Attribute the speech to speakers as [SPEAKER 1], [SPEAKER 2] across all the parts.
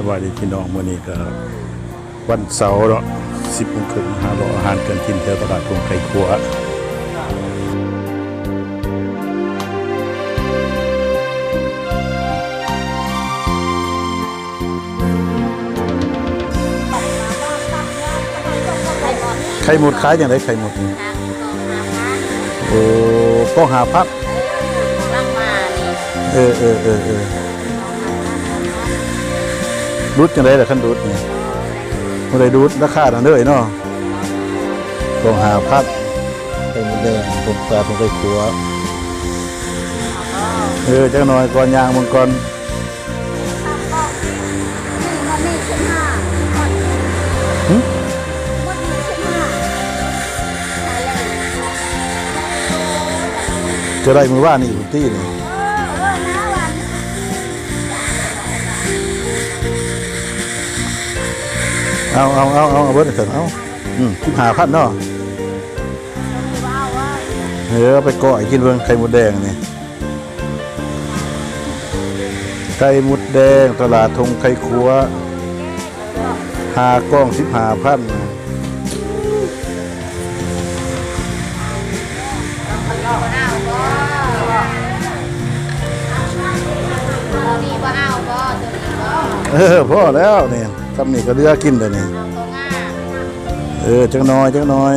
[SPEAKER 1] สวัสดีพี่น้องมื้อนี้ก็วันเสาร์เนาะ10โมงครึ่งหาเลาะอาหารกันกินแถวตลาดกรุงไทยครัวไข่หมดขายอย่างไรไข่หมดนี่โอ้ก็หาพัก
[SPEAKER 2] ลังมานี่
[SPEAKER 1] เออเออเออเออ รุดจังไรล่ะขั้นรุดนี่ไม่ได้รุดราคาดังเด้อเนาะต้องหาพัดเป็นแดงผมปลาผมไปขัวเออจังหน่อยก่อนยางมังกร
[SPEAKER 2] มันนี่ขึ้นห้ามันนี่ขึ้นห้า
[SPEAKER 1] จะได้มือว่านี่อยู่ที่นี่
[SPEAKER 2] เอา
[SPEAKER 1] เอาเอาเอาเอาเบิร์ดเถอะเอาอืมคิดหาพัดเนาะเออเอาไปก่อยกินเบิ่งไข่มดแดงนี่ไข่มดแดงตลาดทงไข่ขัวหากล้องสิบหาพัน
[SPEAKER 2] เอาบ่ตัวนี้บ่
[SPEAKER 1] เอแล้วเนี่ย ทำนี่ก็เรือกินเลยนี่
[SPEAKER 2] เอาตัวง่า
[SPEAKER 1] เออจังน้อยจังน้อย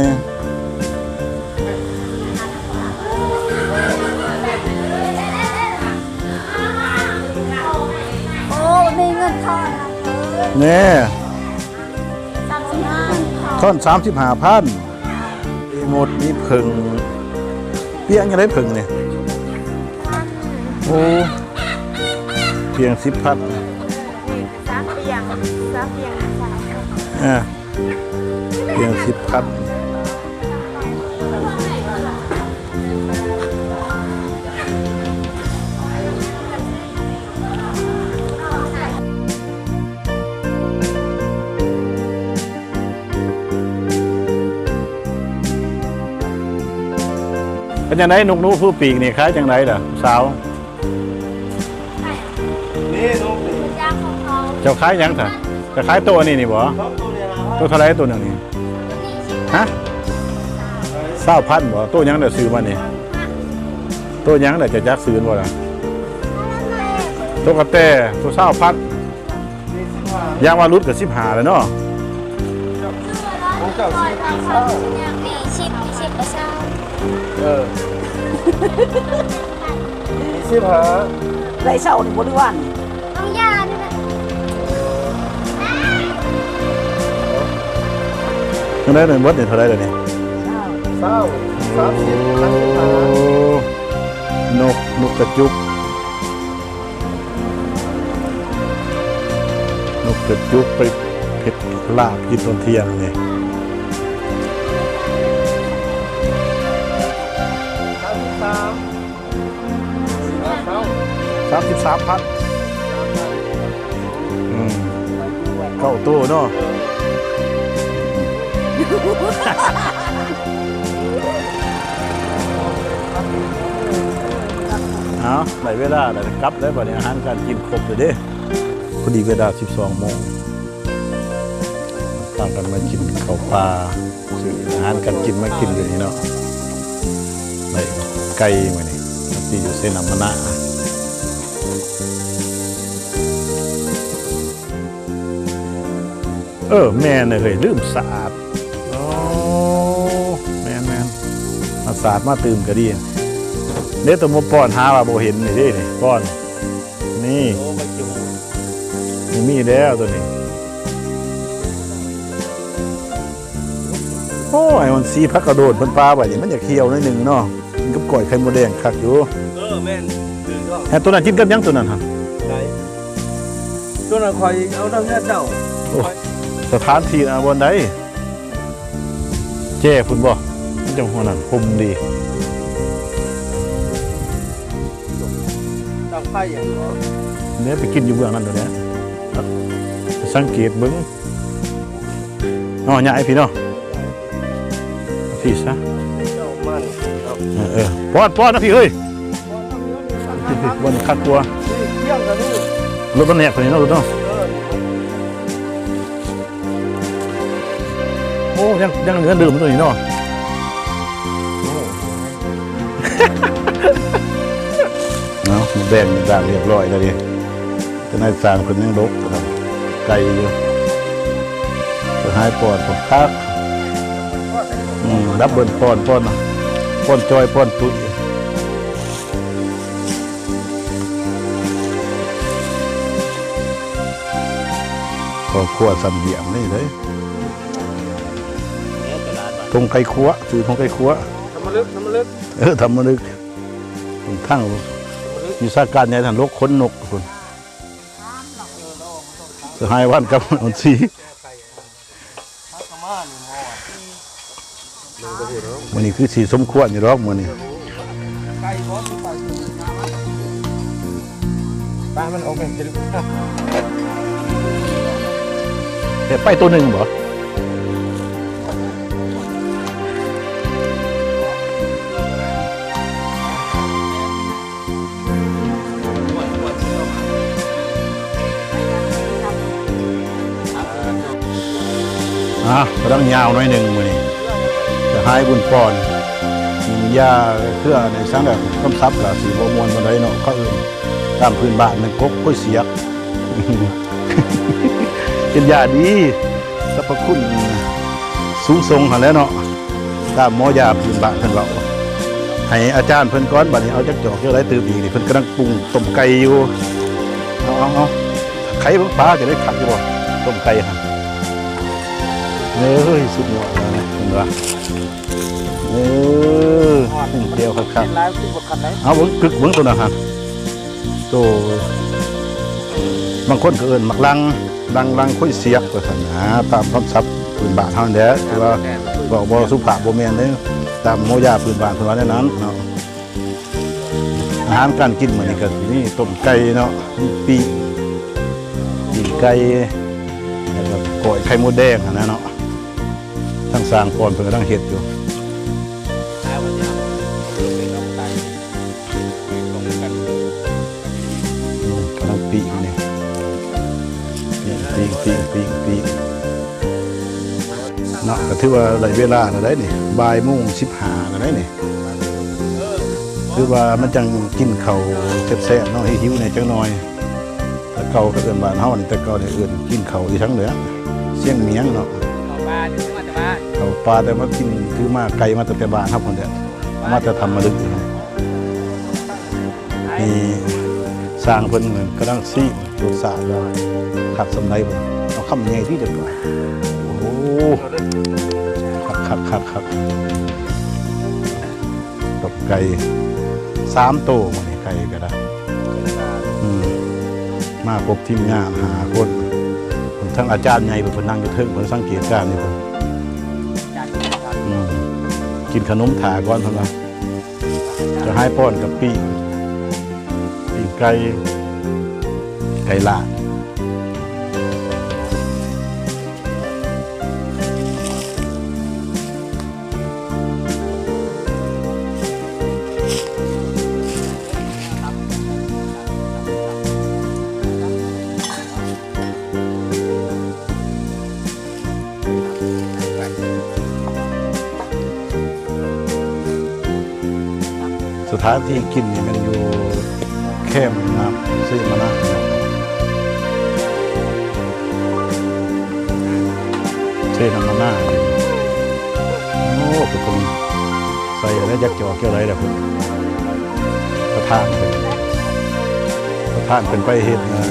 [SPEAKER 2] โอ้มีเงินทอน
[SPEAKER 1] แน่
[SPEAKER 2] สามสิบห้า
[SPEAKER 1] ท่อนสามสิบห้าพันหมดนี่เพิ่งเพียงยังได้เพิ่งเนี่ยโอ้เพียงสิบพัน อ่าเพียงสิบพันเป็นยังไงนกหนูผู้ปีกนี่คล้ายจังไรล่ะสาว
[SPEAKER 3] นี่นกนี่
[SPEAKER 2] ยางของเขา
[SPEAKER 1] เจ้าคล้ายหยังเถอะจะคล้ายตัวนี่นี่บ่
[SPEAKER 3] ชอบ ตัวเนี้นะ
[SPEAKER 1] ตัวเท่าไรตัวหนึ่งนี่ฮะเศร้าพันบ่ตัวหยังเดี๋ยวซื้อมานี่ตัวหยังเดี๋ยวจะจักซื้อบ่ล่ะตัวกระแตตัวเศร้าพัน
[SPEAKER 3] นี่สิบห้ายา
[SPEAKER 1] งว่ารุดกับสิบหาแล้วเนาะ
[SPEAKER 3] ของเจ้าสิบสี่เศร้า
[SPEAKER 2] นี่ชิปชิปกระเช้า
[SPEAKER 3] เออนี่สิบห้า
[SPEAKER 4] ไรเศร้าหนึ่งบริวาร
[SPEAKER 2] น้
[SPEAKER 1] จังได้หนึ่งบดนี่เท่าไรเดี๋ยวนี้
[SPEAKER 3] เศร้าสามสิบสามสิบห้าน
[SPEAKER 1] กนกกระจุก นกกระจุกไปเผ็ดลาบกินตอนเที่ยงนี่
[SPEAKER 3] สามสิบสามสิบห้าเศร้า
[SPEAKER 1] สามสิบสามพันอืมเข้าตู้เนาะ เอาได้เวลาแล้วกลับแล้วบัดนี้อาหารการกินครบเลยเด้พอดีเวลา 12โมงตั้งกันมากินข้าวปลาซื้ออาหารการกินมากินอยู่นี่เนาะได้ไก่มานี่ที่อยู่เส้นน้ำมะนะเออแม่เนี่ยเฮ้ยลืมสะอาด สะอาดมาตื่มก็ดีเดี๋ยวตัวมาป้อนหาว่าบ่เห็นนี่เดินี่ป้อน นี่
[SPEAKER 3] โอ้มาจุ่ม
[SPEAKER 1] นี่มีแล้วตัวนี้ โอ้ยมันสีพักกระโดดมันปลาไปนี่มันอยากเคี่ยวหนิดนึงเนาะมันกับก่อยไข่มดแดงคักอยู่
[SPEAKER 3] เออแม่นตื่นก็
[SPEAKER 1] แฮตัวนั้นกินกับหยังตัวนั้นฮะ
[SPEAKER 3] ไหนตัวนั้นคอยเอาน้ำเงี้ยเจ้า
[SPEAKER 1] โอ้สถานที่นะบนใดเจ้ฝุ่นบ่มั จังหัวนั่นคมดี
[SPEAKER 3] ดอกไผ่อย่าเนี่
[SPEAKER 1] ยไปกินอยู่เบื้องนั้นตัวเนี้ยสังเกตบึ้งน้อใหญ่พี่น้องพี่ซะ
[SPEAKER 3] เอ
[SPEAKER 1] อปอดปอดนะพี่เอ้ยบนคัดตัวรถมันแหนกตันี้นะรถต้อง
[SPEAKER 3] โอ้
[SPEAKER 1] ยังยังเนื้อดื่มตัวนี้เนาะ แดงมันด่างเรียบร้อยแล้วดิจะนายสร้างคนยังลกครับไกลอยู่จะหายปอดผมคักอืมดับเบิลปอนปอนปอนจอยปอนตุ้ยครอบครัวสันเบี่ยมนี่เลย
[SPEAKER 3] เนี่ยตลาดบ้าน
[SPEAKER 1] ทงไก่คัวซื้อทงไก่คัว
[SPEAKER 3] ทำมาลึกทำมาลึก
[SPEAKER 1] เออทำมาลึกผมทั้ง อยู่สาการใหญ่ทันลกขนนกคุณจะหายวันกับมันสี
[SPEAKER 3] พักกมาหนึ่งหม้อหนึ่งกระเทียม
[SPEAKER 1] มันนี่คือสีสมควรอยู่หรอกมันนี่
[SPEAKER 3] ไก่บอสไปปลามันออกเป็นจะลึก
[SPEAKER 1] แต่ไปตัวหนึ่งบ่อ่ะกำลังยาวหน้อยหนึ่งมันนี่จะหายบุญปอนมียาเพื่อในสังแบบคำซับกับสีบมวลมาได้เนาะเขาเอื่นตามพื้นบ้านมันกกก้อยเสียกเป็นยาดีสรรพคุณสูงส่งหันแล้วเนาะตามหมอยาพื้นบ้านเพิ่นเว้าให้อาจารย์เพิ่นก้อนบัดนี้เอาจักจอกเจ้าไรตื่นอีกนี่เพิ่นกำลังปรุงต้มไก่อยู่เอาเอาเอาไข่เบิ่งปลาจะได้ขัดอยู่บ่ต้มไก่หัน เอ้ยสุดยอดแล้วนะเห็นบ่เออเดียวครับ
[SPEAKER 3] เป็นลายขึ้นบนคันไหน
[SPEAKER 1] เอาเบิ่งกึกเบิ่งตัวนะฮะโตบางคนก็เอิ้นมักลังลังลังคุยเสียกว่าซั่นนะตามคำศัพท์พื้นบ้านเฮานั่นแหละคือว่าบอกบ่สุภาพบ่แม่นเด้อตามโมยาพื้นบ้านเพิ่นว่าแนวนั้นเนาะอาหารการกินมื้อนี้ก็สิมีต้มไก่เนาะมีปีกปีกไก่แล้วก็ก้อยไข่มดแดงหั่นนะเนาะ ทั้งสร้างก่อนเพิ่นก็ต้งเฮ็ดอยู่
[SPEAKER 3] ปีงไก่ตรงกัน
[SPEAKER 1] อืมกำลังปีกอยู่นี่ปีกปีกปีกปีกเนาะก็ถือว่าได้เวลาแล้วได้นี่บ่ายโมงสิบห้าแล้วได้นี่คือว่ามันจังกินเข้าแซ่บๆเนาะให้หิวในจังหน่อยแต่เก่าก็เอินบ้านเฮานี่แต่เก่าเนี่ยเอิ้นกินเข้าอีทั้งเหลือเสี่ยงเมียงเนาะ ปลาแต่มากินคือมาไกลมาแต่แต่บ้านครับคนเดียวมาแต่ทำมาลึกอยู่นะนี่สร้างเพิ่นเหมือนกำลังซีดูสาแล้ขัดสำไรบ่เอาคำใหญ่ที่เด็ดกว่าโอ้โหคักคักคักคักตบไก่สามโตมันนี่ไก่ก็ได้อืมมาพบทีมงานหาคนทั้งอาจารย์ใหญ่เป็นนั่งอยู่เทิงเพิ่นสังเกตการณ์นี่เพิ่น
[SPEAKER 3] จัดครับ
[SPEAKER 1] อืม กินขนมถาก่อนเท่านั้นจะให้ป้อนกับปีปีไก่ไก่ลาด สถานที่กินนี่มันอยู่แคมป์น้ำซื้อมานะเซ่น้ำมาหน้าโอ้เป็นคนใส่อะไรยักจอกเกี่ยวอะไรเด้อคุณประธานเป็นประธานเป็นไปเห็นนะ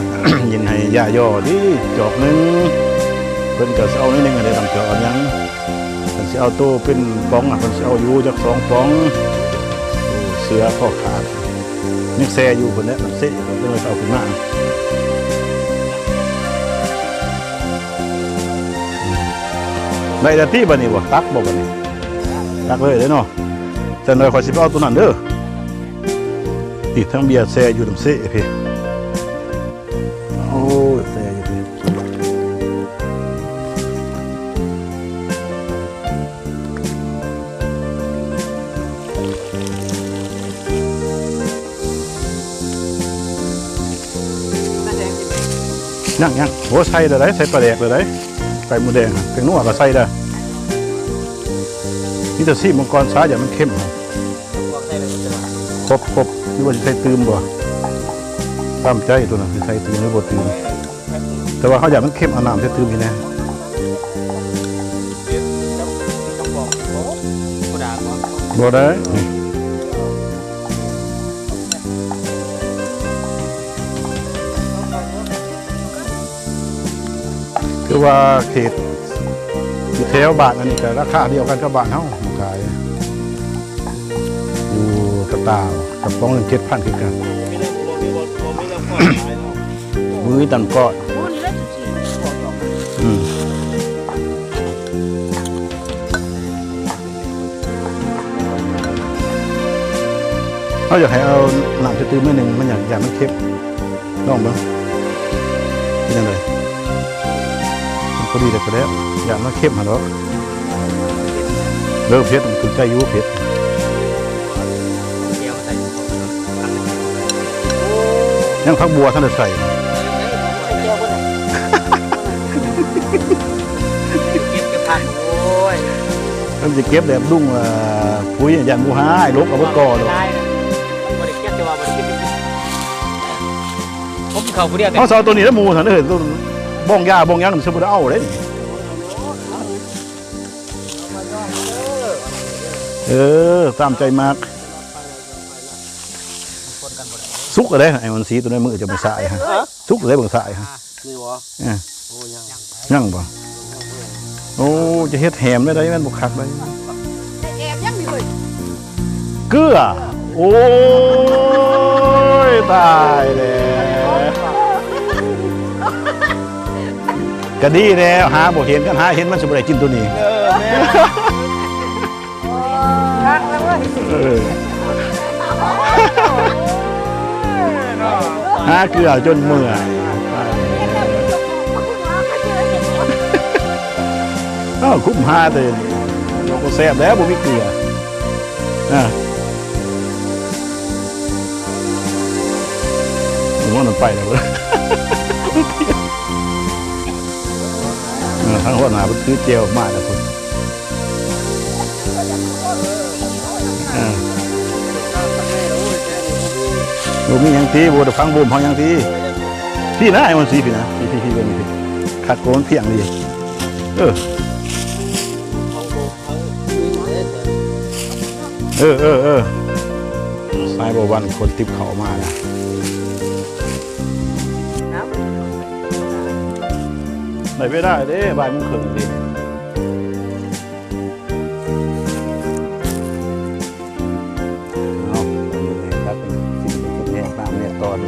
[SPEAKER 1] ยินให้ย่าย่อดิจอกนึงเพิ่นก็เอานิดนึงอะไรบางจอกอันยังเพิ่นสิเอาโตเป็นป๋องอะเพิ่นสิเอาอยู่จักสองป๋อง สือข้อขาดนี่แซ่อยู่คนนี้มันเซ่ผมก็เลยเอาขึ้นมาในแต่ที่บันนี้บ่ตักบ่บันนี้ตักเลยเด้เนาะแต่หน่อยขอสิบเอาตัวนั้นเด้ออีกทั้งเบียร์แซ่อยู่น้ำเซ่พี่ ยังยังโอใส่เลยได้ใส่ปลาแดกเลยได้ใส่หมูแดงอะเป็นนัวก็ใส่ได้นี่จะซีมังกรซ้ายอย่ามันเข้มครบครบนี่ว่าจะใส่ตืมบ่ตามใจตัวนั้นสิใส่ตืมหรือบ่ตืมแต่ว่าเขาอยากมันเข้มเอาน้ำใส่ตืมนี่น่
[SPEAKER 3] เดี๋ยวต้องบอกโอ้ผู้ด่าบ่
[SPEAKER 1] บ่ได้ คือว่าเขตอยู่แถวบ้านอันนี้ก็ราคาเดียวกันกับบ้านเฮาขาย อยู่กระตาวกับป้องหนึ่งเจ็ดพันคือกัน
[SPEAKER 3] มีเรื่องบ่มีบ่บ่มีเรื่องข้อหายเนาะ
[SPEAKER 1] มือตันก้อน
[SPEAKER 4] พูดแล้วจุดสี่บอกบอก
[SPEAKER 1] อืมเขาอยากให้เอาหนังจะตื้อไม่หนึ่งมันอยากอยากมันเค็มลองบ้างเป็นยังไงมัน พอดีแต่ก็แล้วอยากมันเค็มหันหรอกเลิกเพชรมันคือใจอยุ่เพชร
[SPEAKER 3] เดี๋ยวมาใส่ถุงเนาะอันนี้
[SPEAKER 1] ยังพักบัวท่านจะใส่
[SPEAKER 4] ไปเจียวคนไหน
[SPEAKER 3] เก็บเก็บผักโอ้ย
[SPEAKER 1] ท่านจะเก็บแบบดุ้งปุ๋ยอย่างบูฮาไอ้ลกเอาไว้ก่อน
[SPEAKER 3] ได้นะบ่ได้เก็บแต่ว่าบ่ได้เก็บผมเขาเดียวแต่
[SPEAKER 1] เขาสเอาตัวนี้แล้วหมูสันเออตัว บ้องยาบ้องยางมันสมบูรณ์เอาเลยเออตามใจมาก
[SPEAKER 3] คนกันบ่ได้
[SPEAKER 1] สุกอะไรไอ้มันสีตัวนี้มือจะมาสายฮะสุกอะไรบางสายฮะ
[SPEAKER 3] นี่วะ
[SPEAKER 1] เออ
[SPEAKER 3] โอ้ยัง
[SPEAKER 1] ยั่งบ่โอ้จะเฮ็ดแหมได้ได้แม่นบ่คักได้
[SPEAKER 4] แต่แอบยังมีเลย
[SPEAKER 1] เกลือโอ้ยตายแล้ว ก็ดีแล้วหาบ่เห็นกันหาเห็นมันสิบ่ได้กินตัวนี้
[SPEAKER 3] เออแม่
[SPEAKER 4] ข้างแล้วเว้ย
[SPEAKER 1] เออหาเกลือจนเมื่อย อ้าวคุ้มหาแต่เราก็แซ่บแล้วบ่มีเกลืออะผมว่ามันไปแล้ว เว้ยเออทั้งหัวหน้ามันคือเจลมากนะคุณอ่าบ่มีหยังตีบ่ได้ฟังบ่มเฮาหยังตีพี่นะไอ้มันสีพี่นะพี่พี่พี่เบิ่งนี่พี่คัดโกนเพียงดีเออเออเออเออสายบวันคนติบเขามานะ ได้ไม่ได้เด้บ่ายโมงครึ่งดิเอาอันนี้ครับเป็นสิ่งที่คนแยกตามเนี่ยตอนน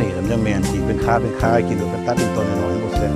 [SPEAKER 1] นี้ลำจะแมนที่เป็นค้าเป็นค้ากินแบบเป็นตัดเป็นต้นน้อยๆหมดเส้น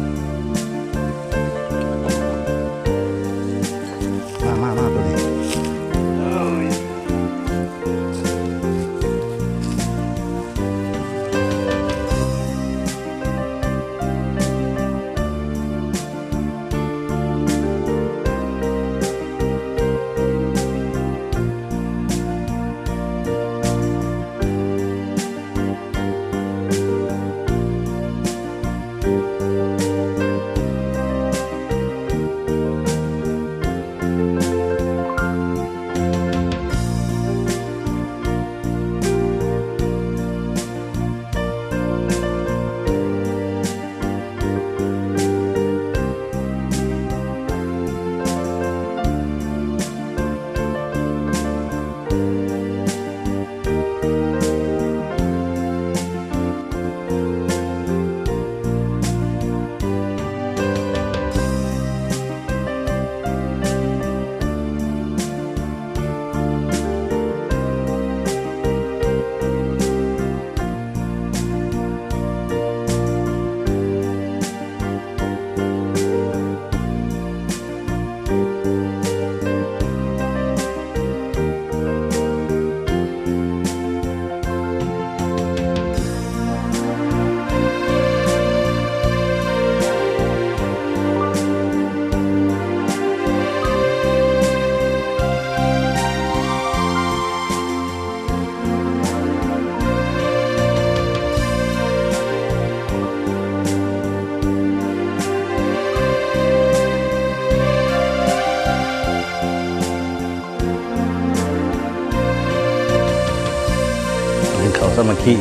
[SPEAKER 1] มัคคี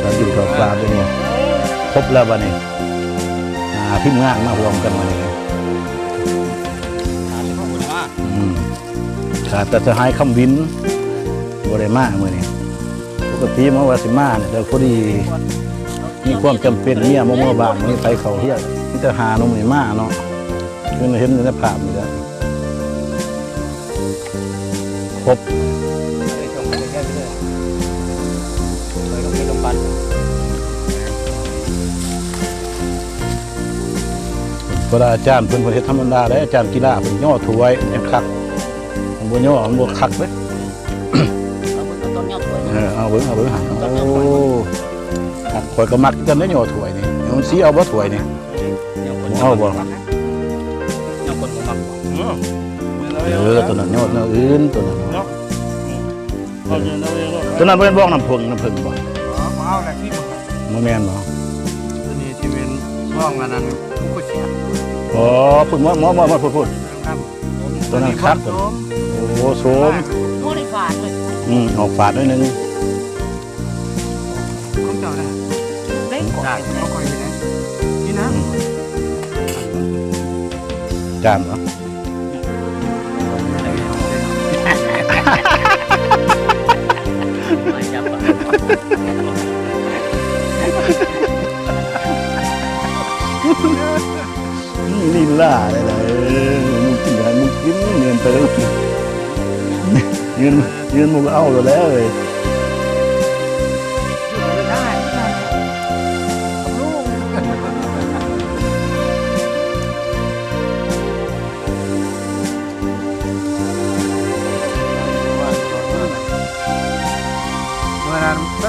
[SPEAKER 1] เราอยู่กับปลาตัวนี้ครบแล้วบัดนี้อ่พิมพ์งานมารวมกันมาเลย
[SPEAKER 3] ถามที่พ่อคุณว่า
[SPEAKER 1] ขาดแต่จะให้คำวินบริมาเมื่อนี้ปกติมาวาสิมาเนี่ยแต่พอดีมีความจำเป็นเมียมาเมื่อบ้านมีไปเขาเฮียมีแต่หานมนี่มาเนาะคือเห็นในภาพนี่แหล้วครบ
[SPEAKER 3] แค่เรื่อยไปตรงไปตรงปัน
[SPEAKER 1] เวลาอาจารย์เพิ่นประเทศธรรมดาได้อาจารย์กีฬาเพิ่นย่อถวยยังคักมันบ่ย่อมันบ่คักเด้
[SPEAKER 4] เอาเบิ่งเอาต้นยอดสวย
[SPEAKER 1] เออเอาเบิ่งเอาเบิ่งหันโอ้ครับข่อยก็มักกันได้ย่อถวยนี่เอามันสิเอาบ่ถวย นี่
[SPEAKER 3] ยังคน
[SPEAKER 1] เอ
[SPEAKER 3] น
[SPEAKER 1] นั้นยอดแนวอื่นตัวนั้นเนาะตัวนั้นเป็นบ้องน้ำผึ้งน้ำผึ้งบ่
[SPEAKER 3] เอาแหละที่มึง
[SPEAKER 1] บ่แมนบ่
[SPEAKER 3] ตัวนี้ที่เป็นช่องอันนั้นกูก็เสีย
[SPEAKER 1] อ๋อพุ่นหมอหมอหมอมาพูดพูดตัวนั้นครับตัวนั้โอ้โสม
[SPEAKER 4] โมได้ฝาดเลย
[SPEAKER 1] อืมออกฝาดหน่อยนึง
[SPEAKER 3] ของเจ้าได้
[SPEAKER 4] เล่นก่อน
[SPEAKER 3] ได้เขาคอยอยู่ไหนนี่นะ
[SPEAKER 1] จานเหรอ นี่ลีลาเลยมึงกินอะไรมึงกินเงินไปแล้วเงินเงินมึงก็เอาอยู่แล้วเลย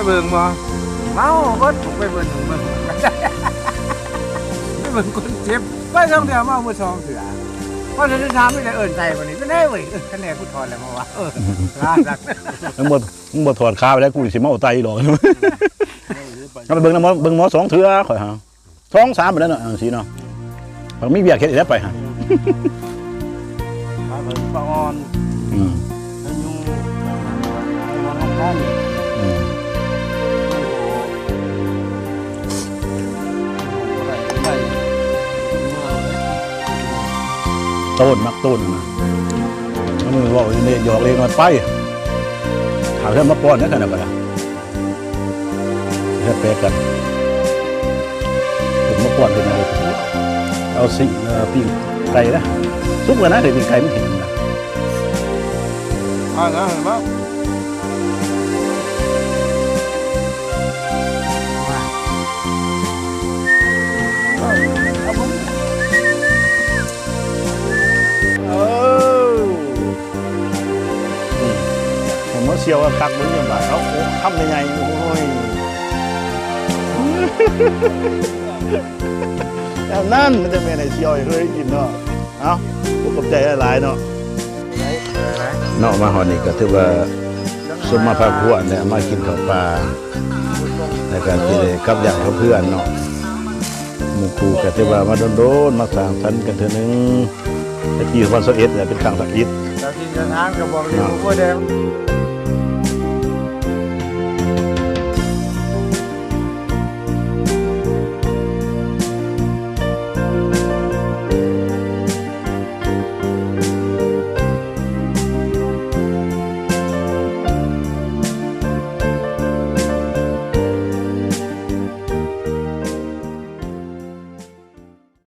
[SPEAKER 3] เบิ่งบ่เมาเบิดไปเบิ่งเบิ่งไปเบิ่งคนเจ็บไปสองเถื่อเมาเมื่อสองเถื่อเพราะฉะนั้นถามไม่ได้เอิ้นใจวันนี้ก็ได้เว้ยเออคะแนนกูถอนแล้วมาว่าเออลาดัก
[SPEAKER 1] มึงบ่มึงบ่ถอดขาไปแล้วกูสิเมาไตหรอกเอาไปเบิ่งน้ำหมอเบิ่งหมอสองเทื่อข่อยหาสองสามไปแล้วเนาะจังซี่เนาะมันมีเบียกเฮ็ดอีกแล้วไปหา
[SPEAKER 3] มาเบิ่งปะออน
[SPEAKER 1] อืม
[SPEAKER 3] อายุไอ้วันของ
[SPEAKER 1] ต้นมักต้นมาแล้วมึงบอกเนี่ยหยอกเลี้ยงมันไปถามเรื่อนมาป้อนนั่นกันนะบ่ล่ะแค่แปลกันผมมาป้อนเป็นอะไรเอาสิปิ้งไก่นะซุปกันนะเดี๋ยวปิ้งไก่ไม่เห็นนะ
[SPEAKER 3] อ่านะเห็นไหม
[SPEAKER 1] ชียวว่าคักเหมือนกันบ่าเขาโอ้คำยังไงโอ้ยแล้วนั่นมันจะเป็นไอเชียวให้เคยกินเนาะเอ้าผมขอบใจหลายๆเนาะเนาะมาหอนี่ก็ถือว่าสมมาพาครัวเนี่ยมากินข้าวปลาในการที่ได้กับอย่างกับเพื่อนเนาะหมู่ครูก็ถือว่ามาโดนๆมาสร้างสรรค์กันเทื่อนึงแต่ปี2021เนี่ยเป็นครั้งสักอิด
[SPEAKER 3] เรากินจะทานกับบอกอยู่ก็เดิม